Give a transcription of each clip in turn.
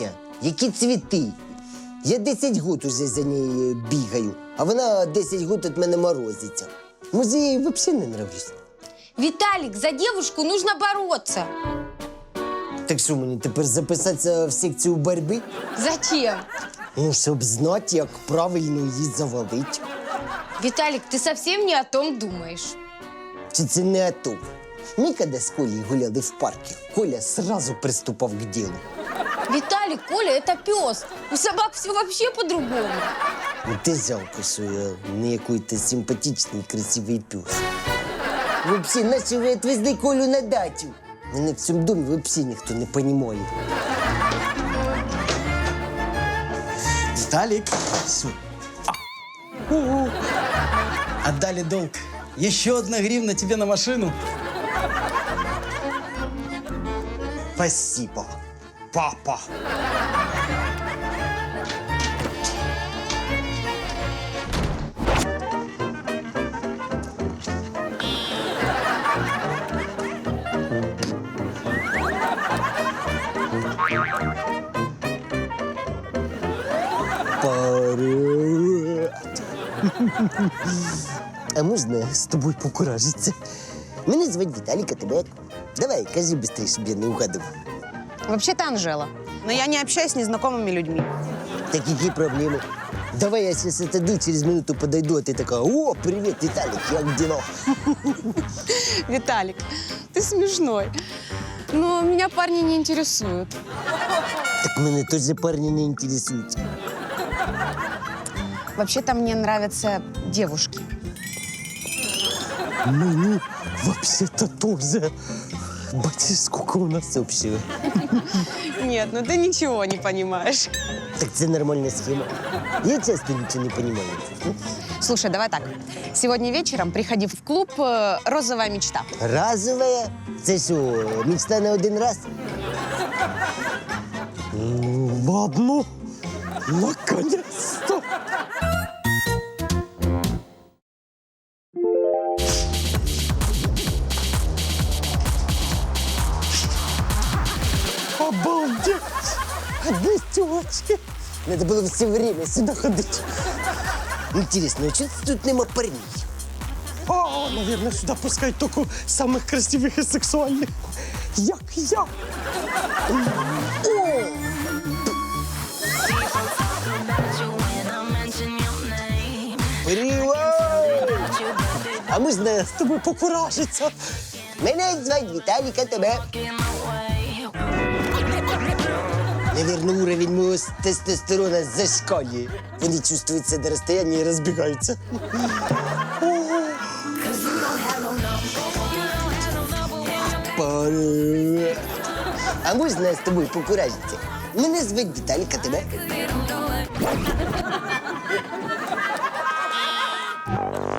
Настя, які цвіти? Я 10 год уже за нею бігаю, а вона 10 год від мене морозиться. Може, я їй взагалі не нравлюсь. Виталик, за девушку нужно бороться. Так що мені тепер записатися в секцію боротьби? Зачем? Ну, щоб знати, як правильно її завалить. Виталик, ты совсем не о том думаешь. Чи це не АТО? Ми коли з Колею гуляли в парку, Коля сразу приступав к ділу. Виталик, Коля, это пес. У собак все вообще по-другому. Ну, ти жалко, що я не який-то симпатичний, красивий пес. Взагалі, наші ви відвезли Колю на дачу. Мене в цьому домі взагалі ніхто не розуміє. Виталик. О, Отдали долг. Еще одна гривна тебе на машину. Спасибо, папа. Привет. А можна з тобою покуражитися? Мене звати Віталік, а тебе як? Давай, кажи швидше, щоб я не угадав. Вообще-то Анжела. Но я не общаюсь с незнакомыми людьми. Так які проблеми? Давай я сейчас отойду, через минуту подойду, а ты такая, о, привет, Виталик, як дела? Виталик, ты смешной. Но меня парни не интересуют. Так мене теж парні не інтересують. Вообще-то мне нравятся девушки. Мені вообще-то тоже. Бачиш, сколько у нас общего. Нет, ну ты ничего не понимаешь. Так це нормальна схема. Я часто нічого не понимаю. Слушай, давай так. Сегодня вечером приходи в клуб э, «Розовая мечта». Разовая? Це що, мечта на один раз? Ладно, наконец-то. Надо было все время сюда ходить. Интересно, а что тут нема парней? О, наверное, сюда пускают только самых красивых и сексуальных. Як я. Привет! А можна С тобой покуражиться. Мене звати Віталік, а тебе? Наверное, уровень моего тестостерона зашкалює. Вони чувствуються до розстояння і розбігаються. Привет. А можна з тобою покуражитися? Мене звати Віталік, а тебе?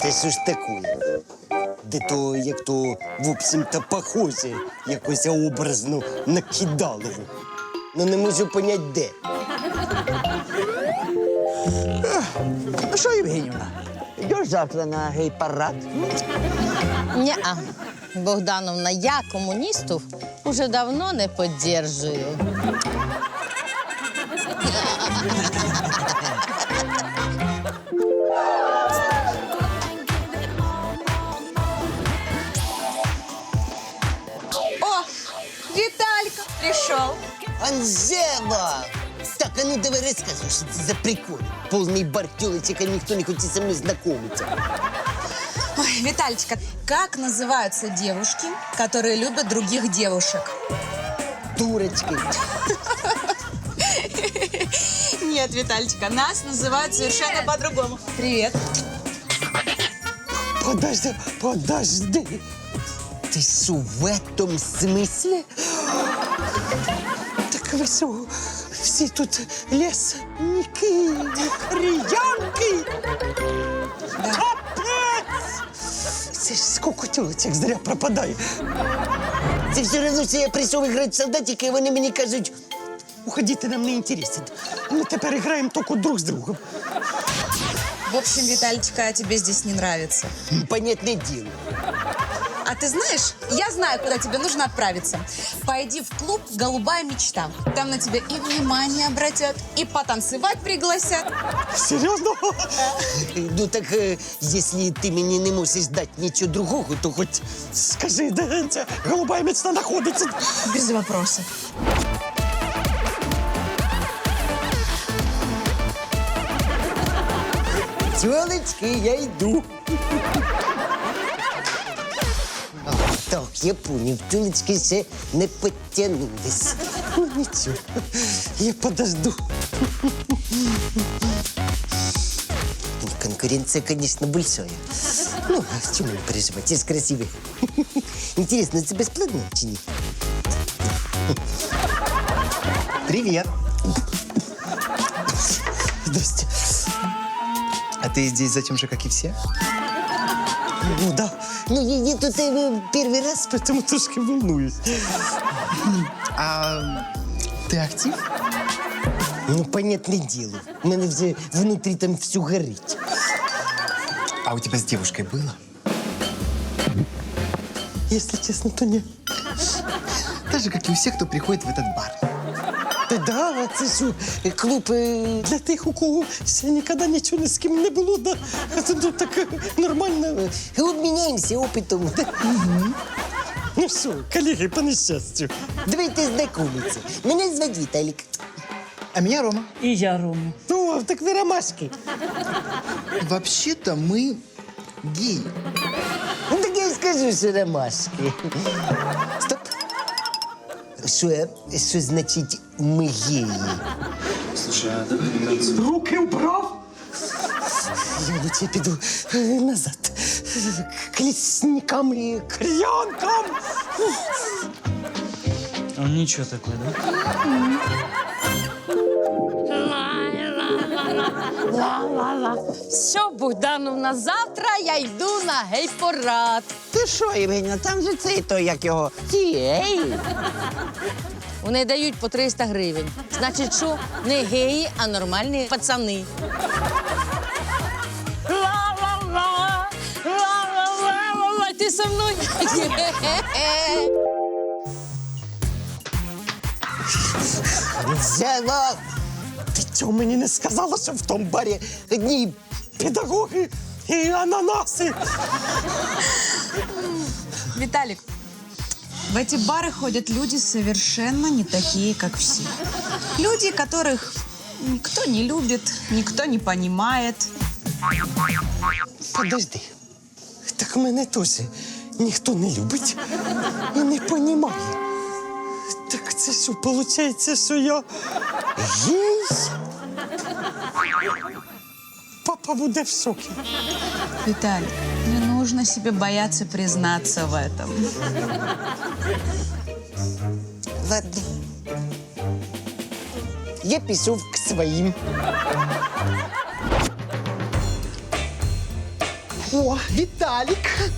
Це що ж таке? Де то, як то, в общем-то, похоже, якось образно на кидалову. Ну не можу поняти де. Ну що, Євгенівна, йдеш завтра на гей-парад? Ня, Богдановна, я комуністів уже давно не підтримую. Анжела! Так, а ну давай розказуй, що це за прикол. Повний бар тёлочек, а ніхто не хоче зі мною знайомитися. Ой, Витальчика, как называются девушки, которые любят других девушек? Дурочки. Нет, Витальчика, нас называют совершенно по-другому. Привет. Подожди, подожди. Ти що, в этом смысле? Так ви що, всі тут лесники, ріянки. Капець! Це ж скільки тілочок зря пропадає. Це все одно, що я прийшов грати в солдатики, і вони мені кажуть, Уходити нам не інтересно. Ми тепер граємо тільки друг з другом. В общем, Витальчика, тебе здесь не нравится. понятне діло. А ты знаешь, я знаю, куда тебе нужно отправиться. Пойди в клуб «Голубая мечта». Там на тебя и внимание обратят, и потанцевать пригласят. Серйозно? Ну так, е, якщо ти мені не можеш дати нічого другого, то хоч Скажи, де ця голуба міцна знаходиться? Без вопросов. Тёлочки, я йду. Так, я поняв, тюлечки ще не підтягнулись. Ну нічого, я подожду. Конкуренция, конечно, большая. Ну, а чему не переживать, я же красивый. Интересно, это бесплатно чи нет? Привет. Здрасте. А ты здесь за тем же, как и все? Ну да, Ну, я, я тут э, первый раз. тому трошки волнуюсь. А ты актив? Ну, понятное дело. У мене вже внутрі там все горить. А у тебя с девушкой было? Якщо чесно, то ні. Так же, как и у всех, кто приходит в этот бар. Та да, це що, е, клуб е, Для тих, у кого ще ніколи нічого ні з ким не було, да, це ну, так е, нормально. е, обміняємося опитом. Ну що, колеги, по нещастю. Давайте знайомитися. Мене звати Віталік. А меня Рома. И я, Рома. Ну, так ви ромашки. Вообще-то мы геи. Ну, так я й скажу, що ромашки. Стоп. Що, е, що значить ми геї? Руки убрав. Я лучше піду е, назад. К лісникам і к рянкам. Он ничего такой, Да? Все, Богдановна, завтра я йду на гей-порад. Ти що, Євгенія, там же цей той, як його. Тієї. Вони дають по 300 гривень. Значить, що не геї, а нормальні пацани. Ла-ла-ла, ла-ла-ла-ла-ла, ти со мною? Взяла. Ти чого мені не сказала, що в тому барі одні педагоги і ананаси? Виталик, в эти бары ходят люди совершенно не такие, как все. Люди, которых никто не любит, никто не понимает. Подожди. Так мене теж ніхто не любить і не понімає. Так це що, виходить, що я гей? Папа буде в шокі. Виталик, не нужно себе бояться признаться в этом. Ладно. Я пішов к своїм. О, Виталик!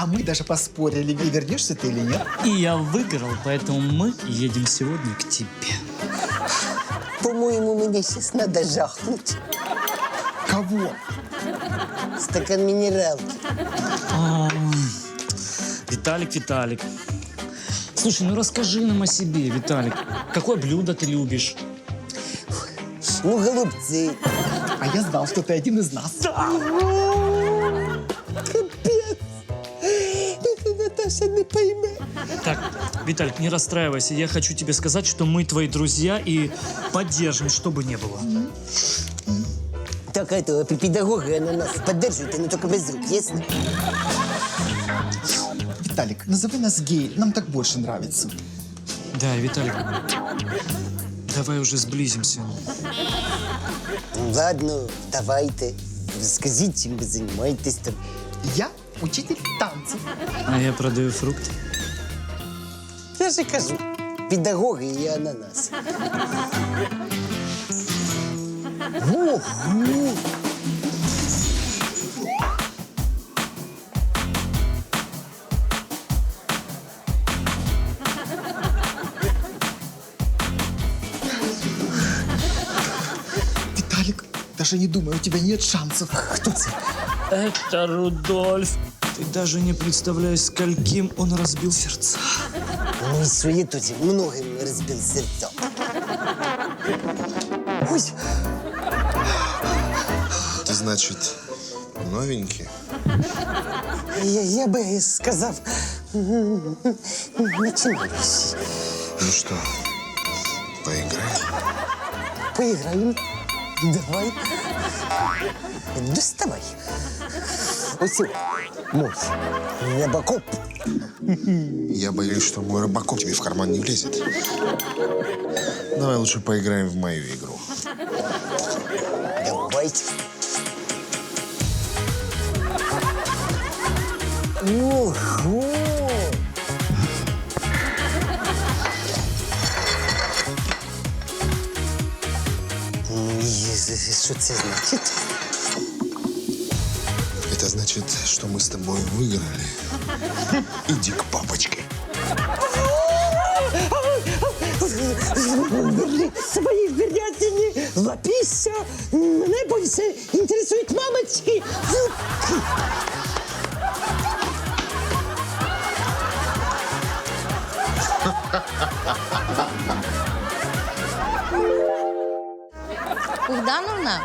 А мы даже поспорили, вернешься ты или нет. И я выиграл, поэтому мы едем сегодня к тебе. По-моєму, мені зараз треба жахнути. Кого? Стакан мінералки. Виталик, Виталик. Слушай, ну расскажи нам о себе, Виталик. Какое блюдо ты любишь? Ну, голубці. А я знал, что ты один из нас. Наташа не пойме. Так, Виталик, не расстраивайся. Я хочу тебе сказать, что мы твои друзья и поддержим, что бы ни было. Так, это, педагоги ананас. Поддерживайте, но только без рук, ясно? Виталик, назови нас геи, нам так больше нравится. Да, Виталик, давай уже сблизимся. Ну, Ладно, давайте. Скажіть, чим ви займаєтесь там. Я учитель танцев. А я продаю фрукты. Я ж і кажу. Педагоги і ананас. Ого! Виталик, даже не думай, у тебя нет шансов. Хто це? Это Рудольф. Ты даже не представляешь, скольким он разбил сердца. Ну и свои тоже многим разбил сердца. Ой, Ты, значит, новенький? Я, я би сказав, м, начинаючий. Ну что, поиграем? Поіграємо. Давай. Доставай. Ось о, мой небокоп. Я боюсь, что мой рыбаков тебе в карман не влезет. Давай лучше поиграем в мою игру. Давайте. Ого! Що це значить? Это значит, что мы с тобой выиграли. Иди к папочке. Верни свої вірятині, лапіся. Мене більше інтересують мамочки. Богдановна,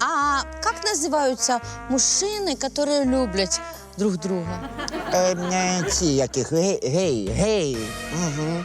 а как называются мужчины, которые любят друг друга? Е, е, ці яких гей, гей, гей. Угу.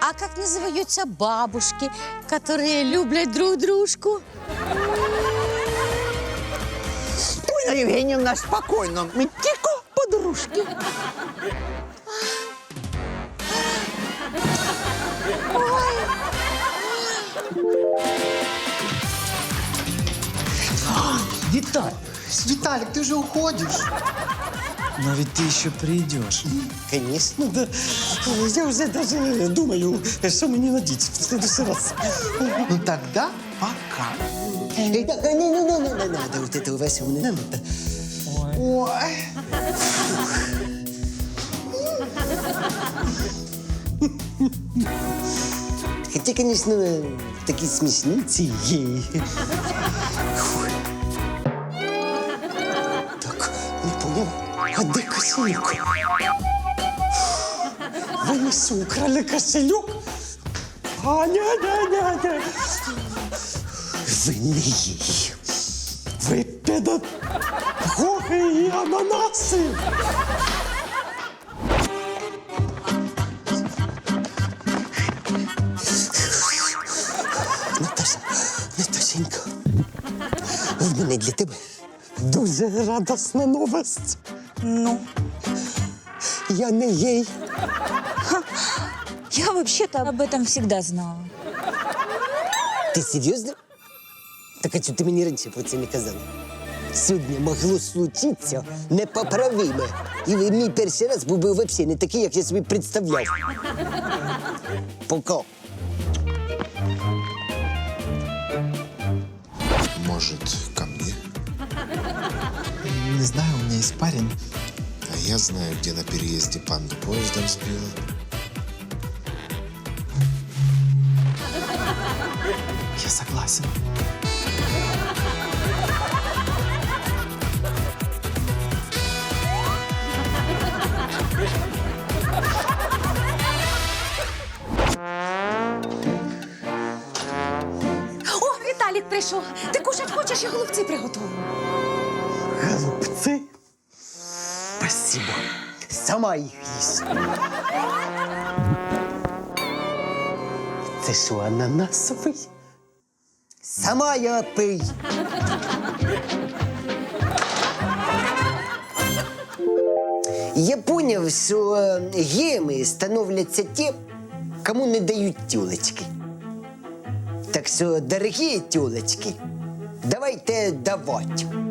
А как называются бабушки, которые любят друг дружку? Ольга Євгенівна, спокійно. Ми тільки подружки. Виталь, Виталик, ты же уходишь. Но ведь ты еще придешь. Конечно, да. Я вже даже думаю, що мені надіть в следующий раз. Ну тогда пока. Эй, так, не, не, не, не, не надо вот этого Васю, не надо. Ой. Хотя, конечно, такі смішні ці кошелек? Вынесу, украли кошелек? А, не, не, не, не. Ви не їй. Ви педагоги і ананаси. Наташа, Наташенька, в мене для тебе дуже радісна новость. Ну, Я не гей. я вообще-то об этом всегда знала. Ти серйозно? Так а чого ти мені раніше про це не казала? Сьогодні могло случитися непоправиме. І мій перший раз був би взагалі не такий, як я собі представляв. Пока. Может, ко мне? Не знаю, у меня есть парень. А я знаю, где на переезде панду поездом сбила. Я согласен. О, Віталік прийшов. Ти кушать хочеш, я голубці приготую. Спасибо. Сама їх їсть. Це що, ананасовий? Сама я пий. Я поняв, що е, геями становляться ті, кому не дають тюлечки. Так що, дорогі тюлечки, давайте давати.